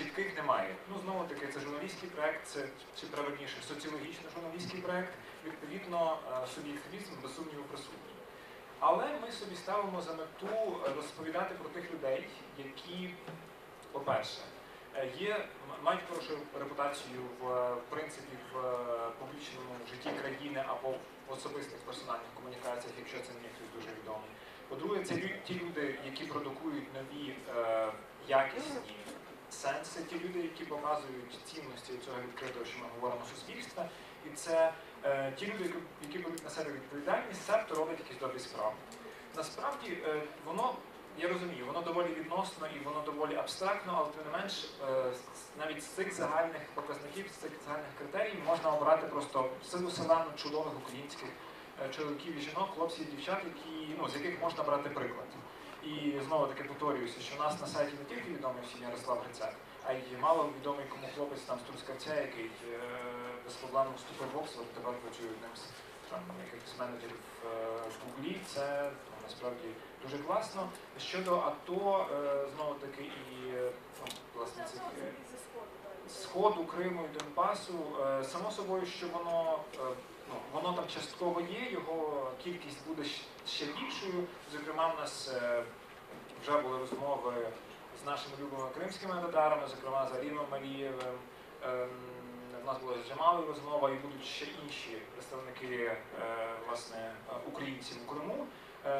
чітких немає. Ну, знову таки, це журналістський проект, це чи правильніше соціологічно-журналістський проект. Відповідно, е, суб'єктивізм без сумніву присутній. Але ми собі ставимо за мету е, розповідати про тих людей, які, по-перше, е, є, мають хорошу репутацію в, принципі в публічному житті країни або в особистих персональних комунікаціях, якщо це не хтось дуже відомий. По-друге, це ті люди, які продукують нові е, якісні сенси, ті люди, які показують цінності цього відкритого, що ми говоримо суспільства, і це е, ті люди, які- беруть на себе відповідальність, себто роблять якісь добрі справи. Насправді е, воно, я розумію, воно доволі відносно і воно доволі абстрактно, але тим не менш, е, навіть з цих загальних показників, з цих загальних критерій можна обрати просто силу селену чудових українських е, чоловіків і жінок, хлопців і дівчат, які, ну, з яких можна брати приклад. І знову таки повторююся, що у нас на сайті не тільки відомий всім Ярослав Грицак, а й мало відомий кому хлопець там з Трускавця, який е, безпроблемно вступив в Оксфорд, тепер працює одним з там якихось менеджерів е, в Гуглі. Це ну, насправді дуже класно. Щодо АТО, е, знову таки і е, ну, власне цих е, Сходу, Криму і Донбасу, е, само собою, що воно, е, ну, воно там частково є, його кількість буде ще більшою. Зокрема, в нас е, вже були розмови з нашими любими кримськими татарами, зокрема з Алімом Малієвим. Ем, В нас була з Джамалою розмова і будуть ще інші представники власне, українців у Криму.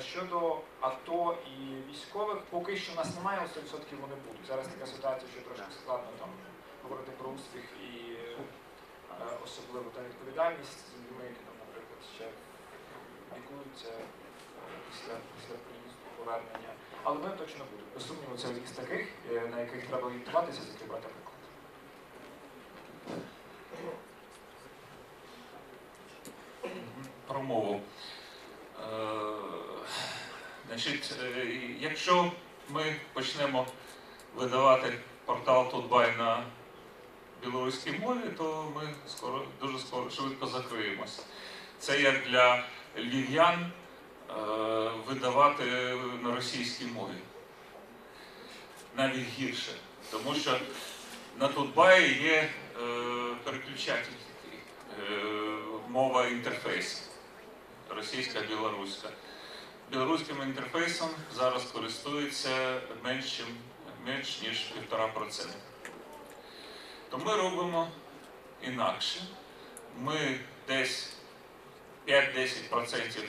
Щодо АТО і військових, поки що нас немає, але 100% вони будуть. Зараз така ситуація, що трошки складно там говорити про успіх і е, особливо та відповідальність з людьми, які там, наприклад, ще лікуються е, після, після приїзду, повернення. Але вони точно будуть. Без сумніву, це із таких, е, на яких треба орієнтуватися, з яких брати приклад. про мову. Значить, якщо ми почнемо видавати портал Тутбай на білоруській мові, то ми скоро, дуже скоро швидко закриємося. Це як для львів'ян е, видавати на російській мові. Навіть гірше. Тому що на Тутбаї є е, переключатель такий, е, мова інтерфейсу. Російська, білоруська. Білоруським інтерфейсом зараз користується менш, менш ніж 1,5%. То ми робимо інакше. Ми десь 5-10%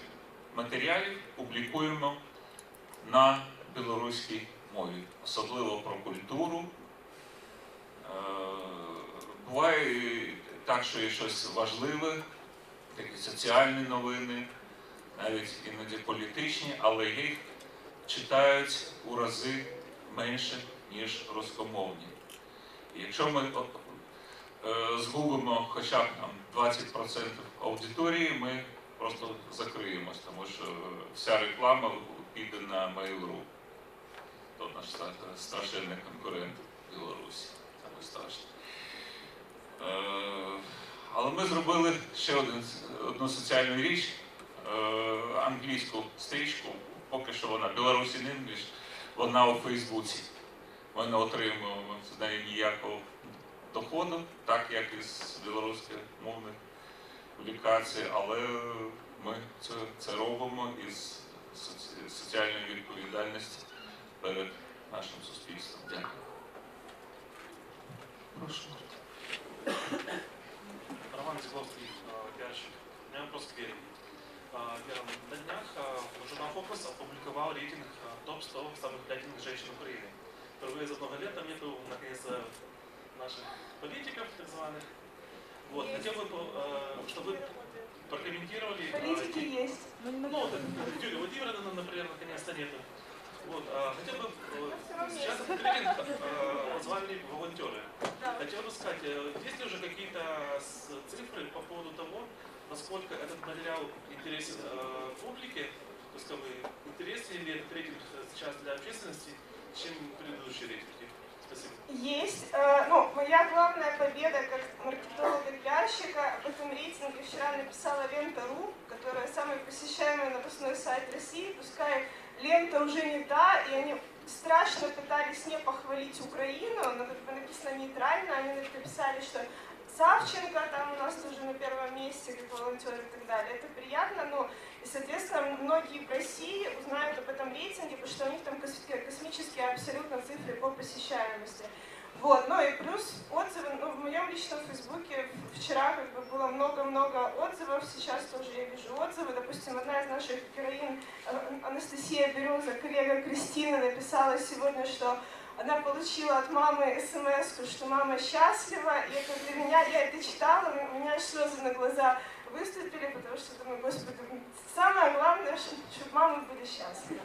матеріалів публікуємо на білоруській мові, особливо про культуру. Е, Буває так, що є щось важливе, такі соціальні новини, навіть іноді політичні, але їх читають у рази менше, ніж рускомовні. Якщо ми е, згубимо хоча б там 20% аудиторії, ми просто закриємось, тому що вся реклама піде на Mail.ru. То наш страшенний конкурент Білорусі. Саме страшно. Е, Але ми зробили ще один, одну соціальну річ, е, англійську стрічку, поки що вона Білорусі English, вона у Фейсбуці Ми не отримуємо з неї ніякого доходу, так як і з білоруськомовних публікацій, але ми це, це робимо із соці- соціальної відповідальності перед нашим суспільством. Дякую. Прошу. Роман Зигловский, э, пиарщик. У меня вопрос к Вере. А, Вера, на днях а, журнал «Фокус» опубликовал рейтинг а, топ-100 самых влиятельных женщин Украины. Впервые за много лет там нету, наконец-то, наших политиков, так званых. Вот, Есть. хотел бы, э, чтобы вы прокомментировали... а, Политики те- есть. Ну, так, Юлия Владимировна, например, наконец-то нету. Вот, а, хотел бы, э, сейчас этот рейтинг э, назвали волонтеры. Да. Хотел бы сказать, э, есть ли уже какие-то цифры по поводу того, насколько этот материал интересен э, публике, то есть как бы интереснее ли этот рейтинг сейчас для общественности, чем предыдущие рейтинги? Спасибо. Есть. Э, ну, моя главная победа как маркетолога-пиарщика об этом рейтинге вчера написала Лента.ру, которая самый посещаемый новостной сайт России. Пускай лента уже не та, и они страшно пытались не похвалить Украину, но как бы написано нейтрально, они написали, что Савченко там у нас тоже на первом месте, как волонтер и так далее. Это приятно, но, и, соответственно, многие в России узнают об этом рейтинге, потому что у них там кос- космические абсолютно цифры по посещаемости. Вот, ну и плюс отзывы, ну, в моем личном фейсбуке вчера как бы было много-много отзывов, сейчас тоже я вижу отзывы. Допустим, одна из наших героинь, э, Анастасия Береза, коллега Кристина, написала сегодня, что она получила от мамы смс, что мама счастлива, и это для меня, я это читала, у меня слезы на глаза выступили, потому что думаю, господи, самое главное, чтобы мамы были счастливы.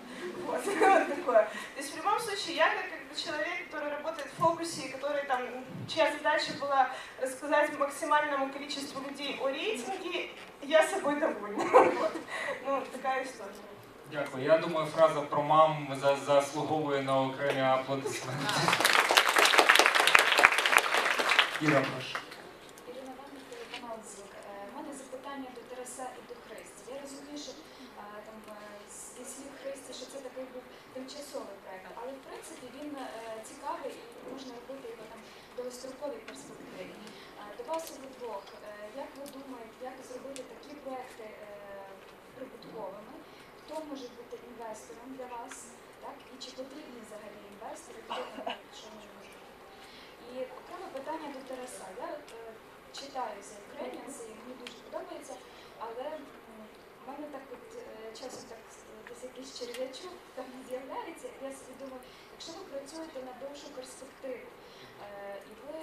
Вот, вот такое. То есть в любом случае, я как, как бы человек, который работает в фокусе, и который там, чья задача была рассказать максимальному количеству людей о рейтинге, я собой довольна. Вот. Ну, такая история. Дякую. Я думаю, фраза про мам за- заслуговує на окремі аплодисменти. Іра, прошу. І можна робити його там довгостроковій перспективі. Е, До вас обидвох, е, як ви думаєте, як зробити такі проекти е, прибутковими? Хто може бути інвестором для вас? Так і чи потрібні взагалі інвестори? Що може бути? І окреме питання до Тараса. Я читаю цей Ukrainians, мені дуже подобається, але м, в мене так от е, часом так е, черв'ячок там з'являється, я собі думаю, якщо ви працюєте на довшу перспективу, е, і ви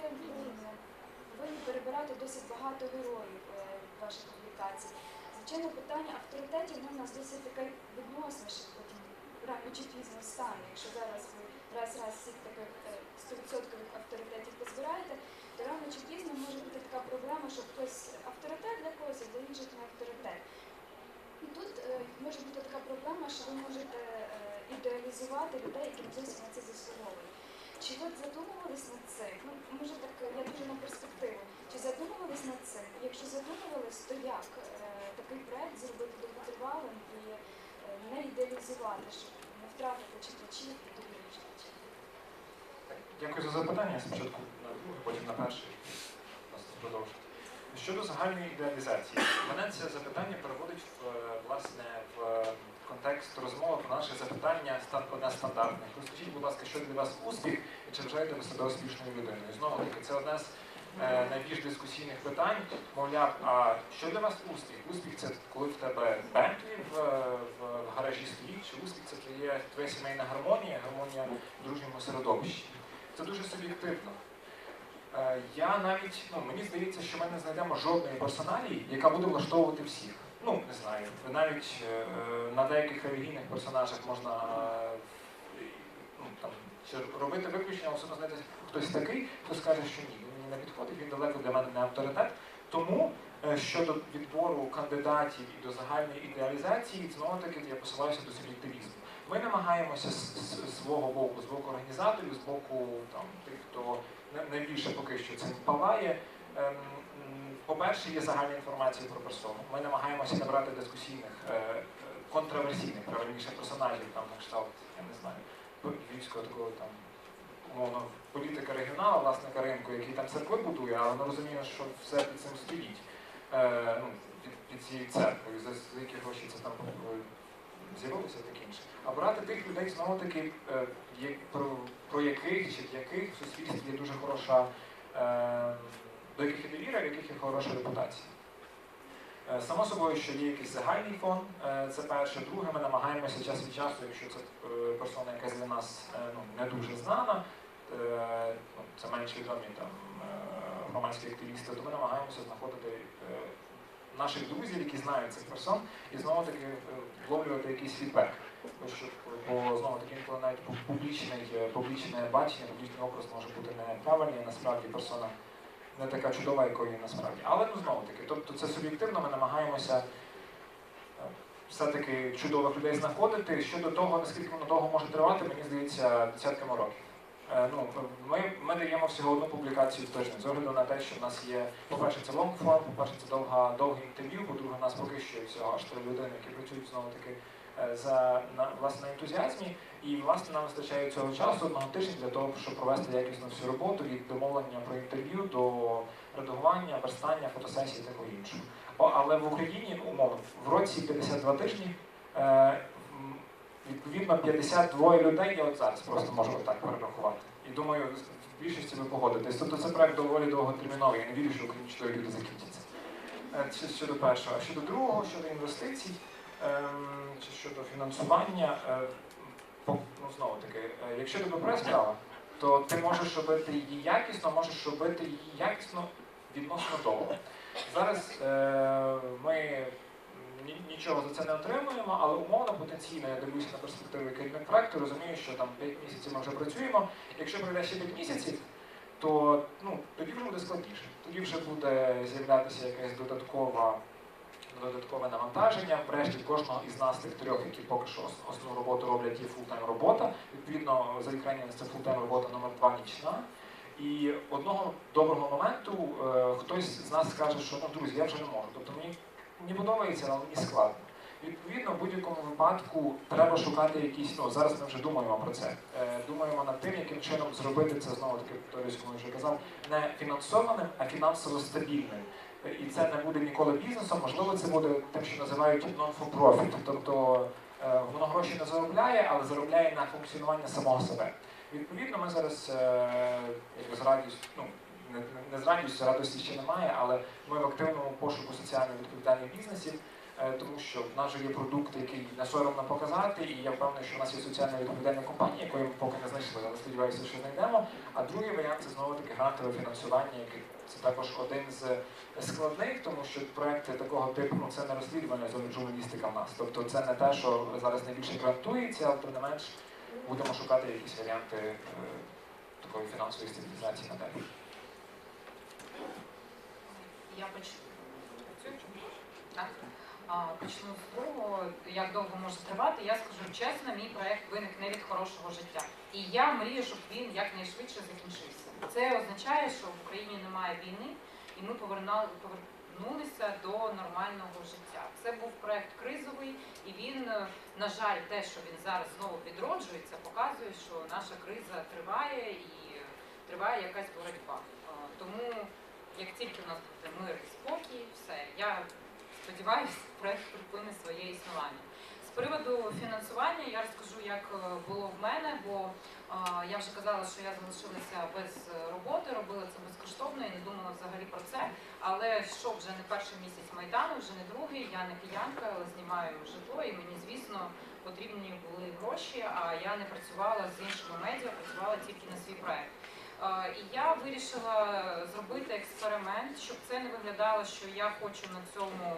повинні перебирати досить багато героїв е, в вашій публікації. Звичайно, питання авторитетів ну, у нас досить таке відносне, що потім рано чи пізно стане. Якщо зараз ви раз-раз всіх таких е, 100% авторитетів позбираєте, то рано чи пізно може бути така проблема, що хтось авторитет для когось, а для інших не авторитет. І тут е, може бути така проблема, що ви можете е, ідеалізувати людей, які зовсім на це заслуговують. Чи ви задумувались над цим? Ну, може так, я дуже на перспективу. Чи задумувались над цим? Якщо задумувались, то як е, такий проект зробити довготривалим і е, не ідеалізувати, щоб не втратити читачів і довіру читачів? Дякую за запитання. Спочатку на друге, потім на. Нас продовжити. Щодо загальної ідеалізації, мене це запитання переводить в, власне в контекст розмови про наше запитання одне стандартне. Розкажіть, будь ласка, що для вас успіх і чи вважаєте ви себе успішною людиною? Знову таки, це одне з е, найбільш дискусійних питань. Мовляв, а що для вас успіх? Успіх це коли в тебе Бентлі в, в гаражі стоїть, чи успіх це твоє, твоя сімейна гармонія, гармонія в дружньому середовищі. Це дуже суб'єктивно. Е, Я навіть, ну мені здається, що ми не знайдемо жодної персоналії, яка буде влаштовувати всіх. Ну, не знаю. Навіть е, на деяких релігійних персонажах можна ну, там, чи робити виключення, все знайти хтось такий, хто скаже, що ні, він мені не підходить, він далеко для мене не авторитет. Тому е, щодо відбору кандидатів і до загальної ідеалізації, знову таки я посилаюся до суб'єктивізму. Ми намагаємося з свого боку, з боку організаторів, з боку там, тих, хто най- найбільше поки що цим палає. По-перше, є загальна інформація про персону. Ми намагаємося набрати дискусійних, е, контроверсійних, правильніше, персонажів, там на кшталт, я не знаю, львівського такого там умовно політика регіонала, власника ринку, який там церкви будує, але ми розуміємо, що все під цим стоїть. Е, ну, під, під цією церквою, за, за які гроші це там е, з'явилося таке інше. А брати тих людей знову таки, про, про яких чи яких в суспільстві є дуже хороша, е, в яких є хороша репутація. Е, Само собою, що є якийсь загальний фон, е, це перше. Друге, ми намагаємося час від часу, якщо це е, персона, яка для нас ну, не дуже знана, ну, це менш відомі там громадські активісти, то ми намагаємося знаходити наших друзів, які знають цих персон, і знову таки вловлювати якийсь фідбек. Бо знову таки інколи навіть пу- публічне бачення, публічний образ може бути неправильний, насправді персона не така чудова, якою є насправді. Але ну знову таки, тобто це суб'єктивно, ми намагаємося е, все-таки чудових людей знаходити. Щодо того, наскільки воно довго може тривати, мені здається, десятками років. Е, Ну, ми, ми даємо всього одну публікацію в тиждень, з огляду на те, що в нас є, по-перше, це лонгформ, по-перше, це довга, довге інтерв'ю, по-друге, нас поки що всього аж три людини, які працюють знову таки е, за на власне ентузіазмі, і власне нам вистачає цього часу одного тижня для того, щоб провести якісно всю роботу від домовлення про інтерв'ю до редагування, верстання, фотосесії і такого іншого. Але в Україні умовно в році 52 тижні. Е, Відповідно, 52 людей я от зараз просто можу так перерахувати. І думаю, в більшості ви погодитесь. Тобто це проект доволі довготерміновий. Я не вірю, що Україні 4 люди закінчаться. Е, Це щодо першого. А щодо другого, щодо інвестицій ем, чи щодо фінансування, е, ну знову таки, е, якщо ти добра справа, то ти можеш робити її якісно, можеш робити її якісно відносно довго. Зараз е, ми нічого за це не отримуємо, але умовно потенційно я дивлюся на перспективу керівник проекту, розумію, що там 5 місяців ми вже працюємо. Якщо пройде ще 5 місяців, то ну, тоді вже буде складніше. Тоді вже буде з'являтися якась додаткова, додаткове навантаження. Врешті кожного із нас тих трьох, які поки що основну роботу роблять, є фултайм робота. Відповідно, за Ukrainians це фултайм робота номер 2 нічна. І одного доброго моменту е, хтось з нас скаже, що ну друзі, я вже не можу. Тобто мені мені подобається, але мені складно. Відповідно, в будь-якому випадку треба шукати якісь. Ну зараз ми вже думаємо про це. Е, думаємо над тим, яким чином зробити це знову таки повторюсь, коли вже казав, не фінансованим, а фінансово стабільним. І це не буде ніколи бізнесом. Можливо, це буде тим, що називають non-for-profit. Тобто е, воно гроші не заробляє, але заробляє на функціонування самого себе. Відповідно, ми зараз е, якби з радістю, ну не, з радістю, радості ще немає, але ми в активному пошуку соціально відповідальних бізнесів, е, тому що в нас же є продукт, який не соромно показати, і я впевнений, що в нас є соціально відповідальна компанія, якої ми поки не знайшли, але сподіваюся, що знайдемо. А другий варіант це знову таки грантове фінансування, яке це також один з складних, тому що проекти такого типу ну, це не розслідування журналістика в нас. Тобто це не те, що зараз найбільше грантується, але тим не менш будемо шукати якісь варіанти е, такої фінансової стабілізації надалі. Я почну. Так. Почну з того, як довго може тривати. Я скажу чесно, мій проект виник не від хорошого життя. І я мрію, щоб він якнайшвидше закінчився. Це означає, що в Україні немає війни, і ми повернулися до нормального життя. Це був проект кризовий, і він, е, на жаль, те, що він зараз знову відроджується, показує, що наша криза триває і триває якась боротьба. Тому як тільки в нас буде мир і спокій, все, я сподіваюся, проект припинить своє існування. З приводу фінансування я розкажу, як е, було в мене, бо я вже казала, що я залишилася без роботи, робила це безкоштовно і не думала взагалі про це. Але що вже не перший місяць майдану, вже не другий. Я не киянка, але знімаю житло, і мені, звісно, потрібні були гроші. А я не працювала з іншими медіа, працювала тільки на свій проект. Е, І я вирішила зробити експеримент, щоб це не виглядало, що я хочу на цьому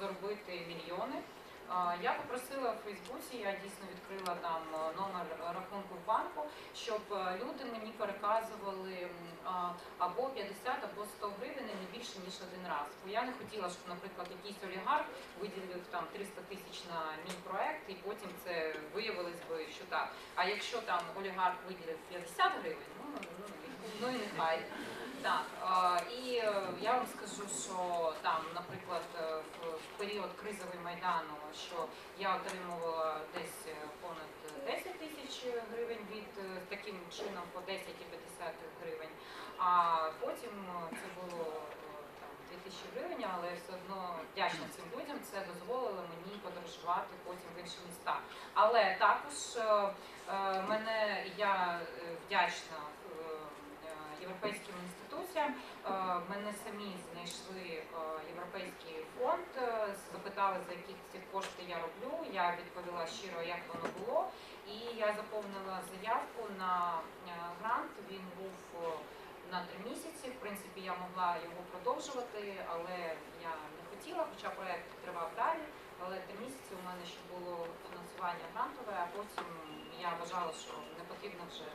заробити мільйони. Е, Я попросила в Фейсбуці, я дійсно відкрила там е, номер рахунку в банку, щоб люди мені переказували або 50, або 100 гривень не більше ніж один раз. Бо я не хотіла, щоб, наприклад, якийсь олігарх виділив там 300 тисяч на мій проект, і потім це виявилось би, що так. А якщо там олігарх виділив 50 гривень, ну, ну, і нехай. Так, і е, я вам скажу, що там, наприклад, е, в, період кризовий майдану, що я отримувала десь е, понад 10 тисяч гривень від таким чином по 10 і 50 гривень. А потім це було там 2000 гривень, але все одно вдячна цим людям. Це дозволило мені подорожувати потім в інші міста. Але також мене я вдячна європейським інституціям. Е, Мене самі знайшли е, європейський фонд, е, запитали, за які ці кошти я роблю. Я відповіла щиро, як воно було. І я заповнила заявку на грант. Він був на три місяці. В принципі, я могла його продовжувати, але я не хотіла, хоча проект тривав далі. Але три місяці у мене ще було фінансування грантове, а потім я вважала, що не потрібно вже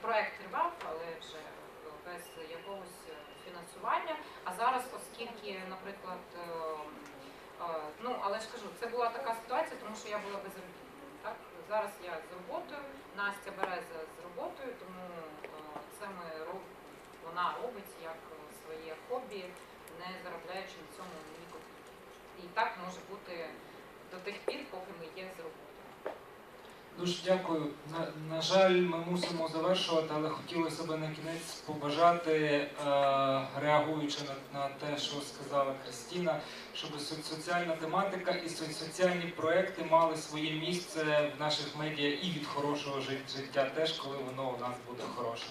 проект тривав, але вже без якогось е, фінансування. А зараз, оскільки, наприклад, е, е, ну але ж кажу, це була така ситуація, тому що я була безробітною. Так зараз я з роботою, Настя Береза з роботою, тому це ми роб... вона робить як своє хобі, не заробляючи на цьому ні копійки. І так може бути до тих пір, поки ми є з роботою. Дуже дякую. На, на жаль, ми мусимо завершувати, але хотілося б на кінець побажати, е, реагуючи на, на те, що сказала Кристіна, щоб со- соціальна тематика і со- соціальні проекти мали своє місце в наших медіа і від хорошого жит- життя теж, коли воно у нас буде хорошим.